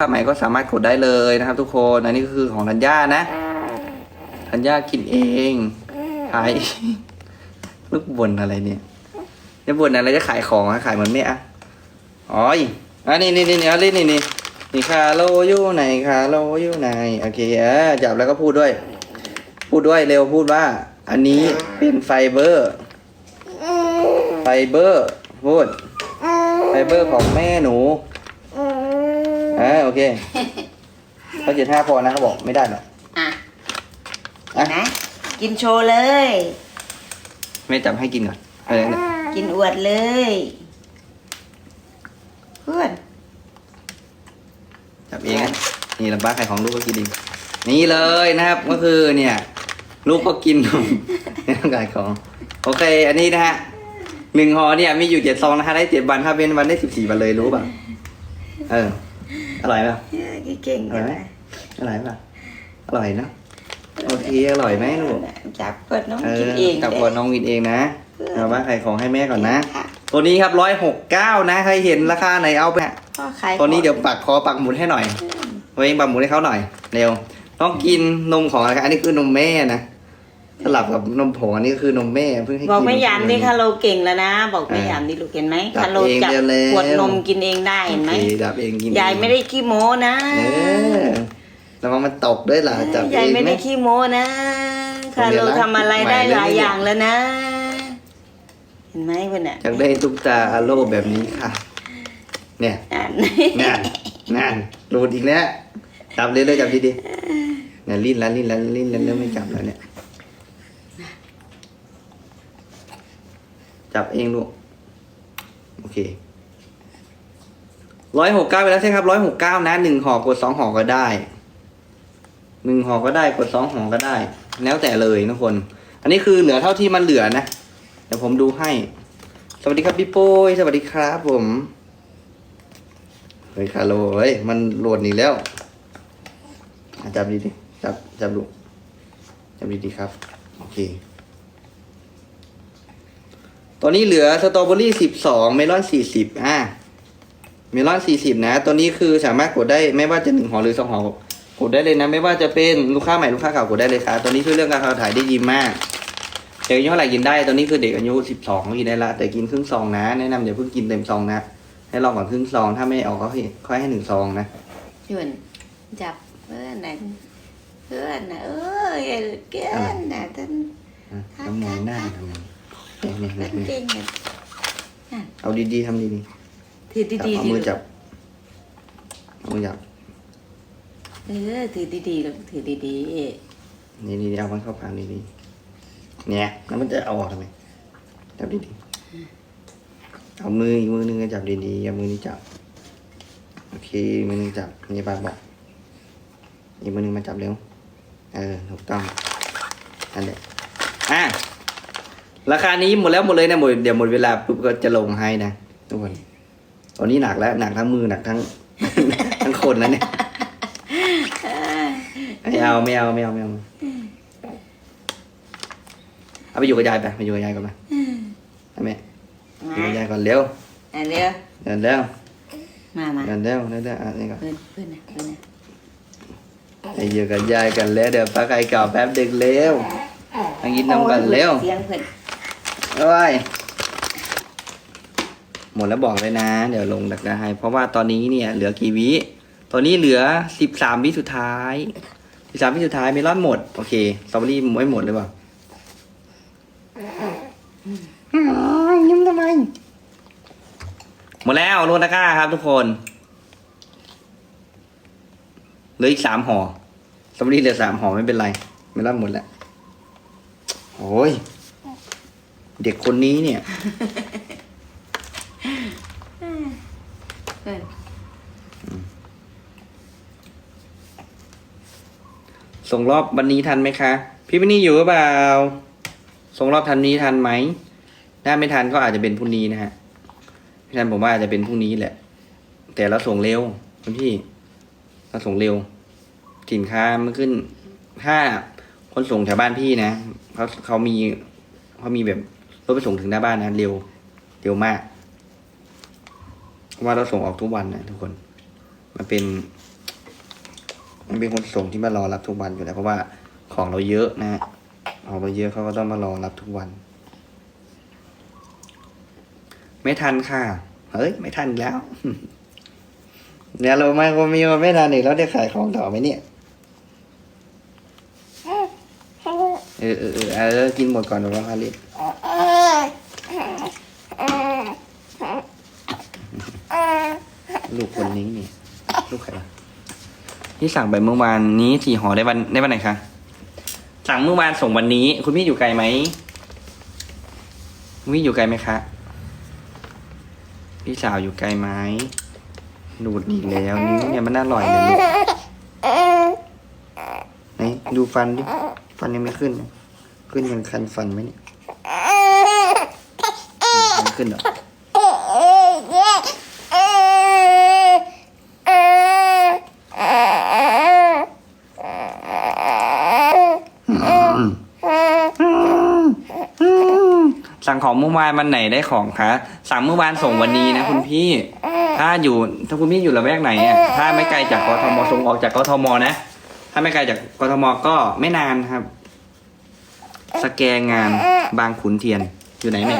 ถ้าใหม่ก็สามารถกดได้เลยนะครับ ทุกคนอันนี้ก็คือของธัญญานะธัญญากินเองขายลูกบ่นอะไรเนี่ยจะบ่นอะไรจะขายของอะขายเหมือนแม่อะอ๋อยอันนี้นี่นี่นี่เอาเล่นนี่นี่นี่คาโลอยู่ไหนคาโลอยู่ไหนโอเคเออจับแล้วก็พูดด้วย พูดด้วยเร็วพูดว่า อันนี้เป็นไฟเบอร์ไฟเบอร์พูดไฟเบอร์ของแม่หนู อ่าโอเคเขาเจ็ดห้าพอนะเขาบอกไม่ได้หรอกอะอะนะกินโชว์เลยแม่จับให้กินก่อนอะไรเนี่ยกินอวดเลยเพื่อนจับเองนะนี่ลำบ้าใครของลูกก็กินเองนี่เลยนะครับก็คือเนี่ย ลูกก็กินนมในร่างกายของ โอเค อันนี้นะฮะหนึ่งห่อเนี่ยมีอยู่เจ็ดซองนะคะได้เจ็ดวันถ้าเป็นวันได้สิบสี่วันเลยรู้ป่ะ เออ อร่อยป่ะเออเก่งอร่อยไหมอร่อยป่ะอร่อยเนอะโอเคอร่อยไหมลูกจับเปิดน้องเอกินอเองจับก่อนน้องกินเองนะเพื่อนเอาว่าใครของให้แม่ก่อนนะค่ะตัวนี้ครับร้อยหกเก้านะ ใครเห็นราคาไหนเอาไปฮะพ่อขายตัวนี้เดี๋ยวปักคอปักหมุดให้หน่อยตัวเองปักหมุดให้เขาหน่อยเร็วต้องกินนมของอะไรครับอันนี้คือนมแม่นะ สลับกับนมผงอันนี้ก็คือนมแม่เพิ่งให้กิน บอกไม่ยามนี่คาโลเก่งแล้วนะ บอกไม่ยามนี่ลูกเห็นไหมจับคาโลเองจับเดี๋ยวแล้ว ขวดนมกินเองได้เห็นไหมโอเคจับเองกินยายไม่ได้ขี้โม้นะเออระวังมันตกด้วยล่ะจับเอยายงไม่ไหม ได้ขี้โม้นะคาโลทำอะไรได้หลายอย่างแล้วนะ เห็นไหมเพื่อนอะอยากได้ตุ๊กตาอาโลแบบนี้ค่ะ เนี่ยอ่านนั่นนั่นหลุดอีกแล้วจับเลยเลยจับดีๆเนี่ยลิ้นแล้วลิ้นแล้วลิ้นแล้วเริ่มไม่จับแล้วเนี่ย จับเองลูกโอเคร้อยหกเก้าไปแล้วใช่ครับร้อยหกเก้านะหนึ่งห่อกดสองห่อก็ได้หนึ่งห่อก็ได้กดสองห่อก็ได้ แล้วแต่เลยทุกคน อันนี้คือเหลือเท่าที่มันเหลือนะเดี๋ยวผมดูให้ สวัสดีครับพี่โป้ยสวัสดีครับผมเฮ้ยคาโลเฮ้ยมันโหลดหนีแล้วจับดีดิจับจับลูกจับดีดีครับ โอเค ตัวนี้เหลือสตรอเบอรี่สิบสองเมลอนสี่สิบอะเมลอนสี่สิบนะ ตัวนี้คือสามารถกดได้ไม่ว่าจะหนึ่งห่อหรือสองห่อกดได้เลยนะ ไม่ว่าจะเป็นลูกค้าใหม่ลูกค้าเก่ากดได้เลยครับตัวนี้ช่วยเรื่องการขับถ่ายได้ดีมากเด็กอายุเท่าไหร่กินได้ตัวนี้คือเด็กอายุสิบสองกินได้ละแต่กินครึ่งซองนะ แนะนำอย่าเพิ่งกินเต็มซองนะให้ลองก่อนครึ่งซองถ้าไม่ออกก็ให้ค่อยให้หนึ่งซองนะชวนจับเพื่อนนะเพื่อนนะเอ้ยเก่งนะท่านอะน้ำมองหน้าทำไมเนี่ยเนี่ยท่านเนี่ยเก่งนะเอาดีๆทำดีถือๆจับดีเอาๆมือจับเอามือจับ เออถือดีๆลูกถือดีนี่นี่เอามันเข้าปากดีๆเนี่ยแล้วมันจะเอาออกทำไมจับดีๆเอามืออีกมือนึงจับดีๆเอามือนี้จับโอเคมือนึงจับนี่ปากบอกอีกมือนึงมาจับเร็วเออถูกต้องนั่นแหละอะ ราคานี้หมดแล้วหมดเลยนะหมดเดี๋ยวหมดเวลาปุ๊บก็จะลงให้นะทุกคนตอนนี้หนักแล้วหนักทั้งมือหนักทั้ง ทั้งคนแล้วเนี่ยไม่เอาไม่เอาไม่เอาไม่เอาเอาไปอยู่กับยายไปไปอยู่กับยายก่อนไปเอาไหมๆอยู่กับมายายก่อนเร็วอันเดียวเดินเร็วมามาเดินเร็วเดินเร็วอะนี่ก่อนเพื่อนเพื่อนนะเพื่อนนะไปอยู่กับยายกันแล้วเดี๋ยวป้าไก่เก่าแป๊บดึกเร็วมากินน้ำกันเร็วเสียงเพื่อน เอ้ยหมดแล้วบอกเลยนะ เดี๋ยวลงดักดาให้ เพราะว่าตอนนี้เนี่ยเหลือกี่วิ ตอนนี้เหลือสิบสามวิสุดท้ายสิบสามวิสุดท้ายเมลอนหมด โอเคสตรอเบอรี่ไม่หมดเลยเปล่าอ๋อยิ้มทำไม หมดแล้วโลนาก้าครับทุกคนเหลืออีกสามห่อสตรอเบอรี่เหลือสามห่อไม่เป็นไร เมลอนหมดแล้ว โอ้ย เด็กคนนี้เนี่ยเพื่อนส่งรอบวันนี้ทันไหมคะ พี่วันนี้อยู่หรือเปล่า ส่งรอบทันนี้ทันไหมถ้าไม่ทันก็อาจจะเป็นพรุ่งนี้นะฮะพี่ทันผมว่าอาจจะเป็นพรุ่งนี้แหละ แต่เราส่งเร็วคุณพี่เราส่งเร็ว สินค้ามันขึ้น ถ้าคนส่งแถวบ้านพี่นะเขาเขามีเขามีแบบ รถไปส่งถึงหน้าบ้านนะเร็วเร็วมากเพราะว่าเราส่งออกทุกวันนะทุกคน มันเป็น มันเป็นคนส่งที่มารอรับทุกวันอยู่แล้วเพราะว่าของเราเยอะนะฮะของเราเยอะเขาก็ต้องมารอรับทุกวัน ไม่ทันค่ะ เฮ้ย ไม่ทันอีกแล้วเนี่ยเราไม่ก็มีมาไม่ทันอีกแล้วได้ขายของต่อไหมเนี่ยเออเออเออเออกินหมดก่อนเดี๋ยวเราพาเลูกคนนี้นี่ ลูกใครวะที่สั่งไปเมื่อวานนี้สี่ห่อได้วันได้วันไหนคะสั่งเมื่อวานส่งวันนี้ คุณพี่อยู่ไกลไหมคุณพี่อยู่ไกลไหมคะพี่สาวอยู่ไกลไหมดูดอีกแล้วนี่เนี่ยมันน่าอร่อยเลยลูกไหนดูฟันดิฟันยังไม่ขึ้น ขึ้นยังคันฟันไหมเนี่ยขึ้นเหรอ สั่งของเมื่อวานวันไหนได้ของคะสั่งเมื่อวานส่งวันนี้นะคุณพี่ ถ้าอยู่ถ้าคุณพี่อยู่ระแวกไหนอะถ้าไม่ไกลจากกทมส่งออกจากกทมนะ ถ้าไม่ไกลจากกทมก็ไม่นานครับ สแกงงานบางขุนเทียนอยู่ไหนแม่